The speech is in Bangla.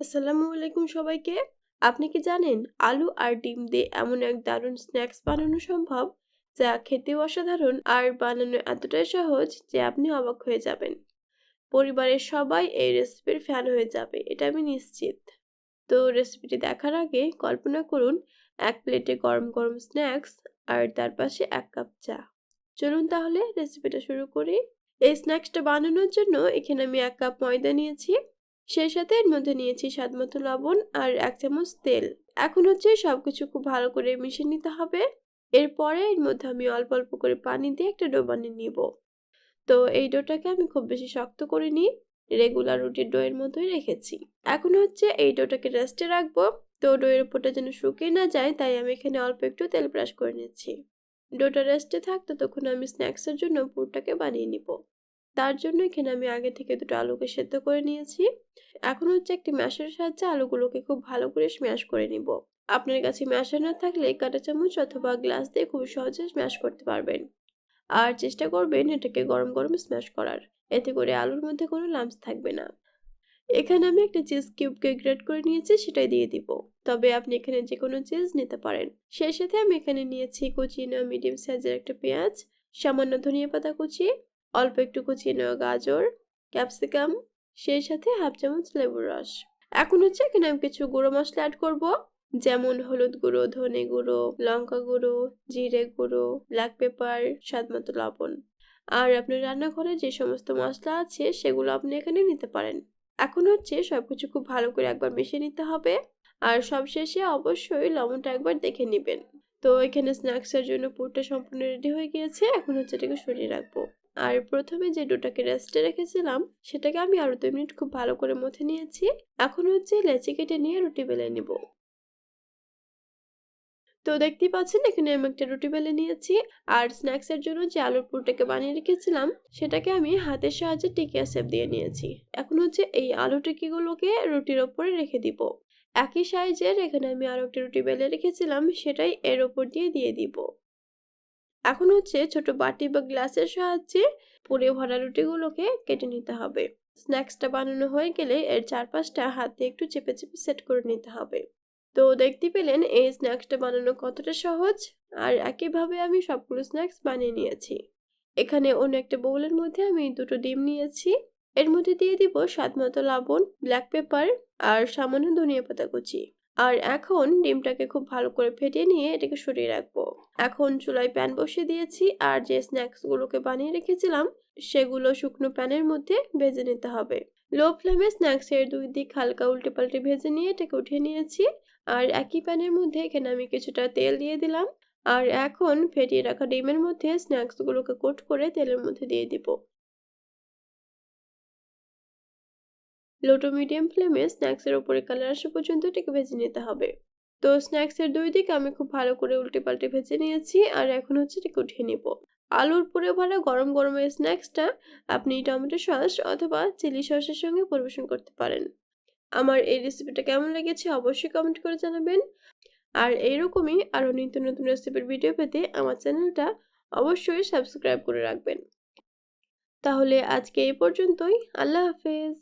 আসসালামু আলাইকুম সবাইকে। আপনি কি জানেন, আলু আর ডিম দিয়ে এমন এক দারুণ স্ন্যাক্স বানানো সম্ভব? যা খেতেও অসাধারণ আর বানানো এতটাই সহজ যে আপনি অবাক হয়ে যাবেন। পরিবারের সবাই এই রেসিপির ফ্যান হয়ে যাবে, এটা আমি নিশ্চিত। তো রেসিপিটি দেখার আগে কল্পনা করুন, এক প্লেটে গরম গরম স্ন্যাক্স আর তার পাশে এক কাপ চা। চলুন তাহলে রেসিপিটা শুরু করি। এই স্ন্যাক্সটা বানানোর জন্য এখানে আমি এক কাপ ময়দা নিয়েছি। সেই সাথে এর মধ্যে নিয়েছি স্বাদ মতো লবণ আর এক চামচ তেল। এখন হচ্ছে সবকিছু খুব ভালো করে মিশিয়ে নিতে হবে। এরপরে এর মধ্যে আমি অল্প অল্প করে পানি দিয়ে একটা ডো বানিয়ে নিব। তো এই ডোটাকে আমি খুব বেশি শক্ত করে নিই। রেগুলার রুটির ডোয়ের মতোই রেখেছি। এখন হচ্ছে এই ডোটাকে রেস্টে রাখব। তো ডোয়ের উপরটা যেন শুকিয়ে না যায়, তাই আমি এখানে অল্প একটু তেল ব্রাশ করে নিচ্ছি। ডোটা রেস্টে থাকতো তখন আমি স্ন্যাক্সের জন্য পুরটাকে বানিয়ে নিব। তার জন্য এখানে আমি আগে থেকে দুটো আলুকে সেদ্ধ করে নিয়েছি। এখন হচ্ছে একটি ম্যাশের সাহায্যে আলুগুলোকে খুব ভালো করে স্ম্যাশ করে নিব। আপনার কাছে ম্যাশার না থাকলে কাঁটা চামচ অথবা গ্লাস দিয়ে খুব সহজে স্ম্যাশ করতে পারবেন। আর চেষ্টা করবেন এটাকে গরম গরম স্ম্যাশ করার। এতে করে আলুর মধ্যে কোনো লাম্পস থাকবে না। এখানে আমি একটা চিজ কিউবকে গ্রেট করে নিয়েছি, সেটাই দিয়ে দিব। তবে আপনি এখানে যে কোনো চিজ নিতে পারেন। সেই সাথে আমি এখানে নিয়েছি কুচিয়ে নেওয়া মিডিয়াম সাইজের একটা পেঁয়াজ, সামান্য ধনিয়া পাতা কুচি অল্প একটু কুচিয়ে নেওয়া গাজর, ক্যাপসিকাম, সেই সাথে হাফ চামচ লেবুর রস। এখন হচ্ছে এখানে আমি কিছু গুঁড়ো মশলা অ্যাড করব, যেমন হলুদ গুঁড়ো, ধনে গুঁড়ো, লঙ্কা গুঁড়ো, জিরে গুঁড়ো ব্ল্যাক পেপার স্বাদ মতো লবণ। আর আপনার রান্নাঘরে যে সমস্ত মশলা আছে সেগুলো আপনি এখানে নিতে পারেন। এখন হচ্ছে সবকিছু খুব ভালো করে একবার মিশিয়ে নিতে হবে। আর সবশেষে অবশ্যই লবণটা একবার দেখে নেবেন। তো এখানে স্ন্যাক্সের জন্য পুরটা সম্পূর্ণ রেডি হয়ে গিয়েছে। এখন হচ্ছে এটাকে সরিয়ে রাখব। আর প্রথমে যে ডোটাকে রেস্টে রেখেছিলাম, সেটাকে আমি আরও দুই মিনিট খুব ভালো করে মথে নিয়েছি। এখন হচ্ছে লেচি কেটে নিয়ে রুটি বেলে নিব। তো দেখতেই পাচ্ছেন, এখানে আমি একটা রুটি বেলে নিয়েছি। আর স্ন্যাক্সের জন্য যে আলুর পুরটাকে বানিয়ে রেখেছিলাম, সেটাকে আমি হাতের সাহায্যে টিকিয়া সেপ দিয়ে নিয়েছি। এখন হচ্ছে এই আলু টিকিগুলোকে রুটির ওপরে রেখে দিব। একই সাইজের এখানে আমি আরও একটা রুটি বেলে রেখেছিলাম, সেটাই এর ওপর দিয়ে দিয়ে দিব। এখন হচ্ছে ছোট বাটি বা গ্লাসের সাহায্যে পুড়ে ভরা রুটিগুলোকে কেটে নিতে হবে। স্ন্যাক্সটা বানানো হয়ে গেলে এর চারপাশটা হাতে একটু চেপে চেপে সেট করে নিতে হবে। তো দেখতে পেলেন এই স্ন্যাক্সটা বানানো কতটা সহজ আর একইভাবে আমি সবগুলো স্ন্যাক্স বানিয়ে নিয়েছি। এখানে অন্য একটা বোলের মধ্যে আমি দুটো ডিম নিয়েছি। এর মধ্যে দিয়ে দিব স্বাদ মতো লবণ, ব্ল্যাক পেপার আর সামান্য ধনিয়া পাতা কুচি। আর এখন ডিমটাকে খুব ভালো করে ফেটিয়ে নিয়ে এটাকে সরিয়ে রাখব। এখন চুলায় প্যান বসিয়ে দিয়েছি আর যে স্ন্যাক্সগুলোকে বানিয়ে রেখেছিলাম, সেগুলো শুকনো প্যানের মধ্যে ভেজে নিতে হবে। লো ফ্লেমে স্ন্যাক্সের দুই দিক হালকা উল্টে পাল্টে ভেজে নিয়ে এটাকে উঠিয়ে নিয়েছি। আর একই প্যানের মধ্যে এখানে আমি কিছুটা তেল দিয়ে দিলাম। আর এখন ফেটিয়ে রাখা ডিমের মধ্যে স্ন্যাক্সগুলোকে কোট করে তেলের মধ্যে দিয়ে দিব। লো টু মিডিয়াম ফ্লেমে স্ন্যাক্সের উপরে কালার আসা পর্যন্ত এটাকে ভেজে নিতে হবে। তো স্ন্যাক্সের দুই দিকে আমি খুব ভালো করে উল্টে পাল্টে ভেজে নিয়েছি আর এখন হচ্ছে এটাকে উঠিয়ে নিব। আলুর পুরে ভরা গরম গরম এই স্ন্যাক্সটা আপনি টমেটো সস অথবা চিলি সসের সঙ্গে পরিবেশন করতে পারেন। আমার এই রেসিপিটা কেমন লেগেছে অবশ্যই কমেন্ট করে জানাবেন। আর এইরকমই আরও নিত্য নতুন রেসিপির ভিডিও পেতে আমার চ্যানেলটা অবশ্যই সাবস্ক্রাইব করে রাখবেন। তাহলে আজকে এই পর্যন্তই, আল্লাহ হাফেজ।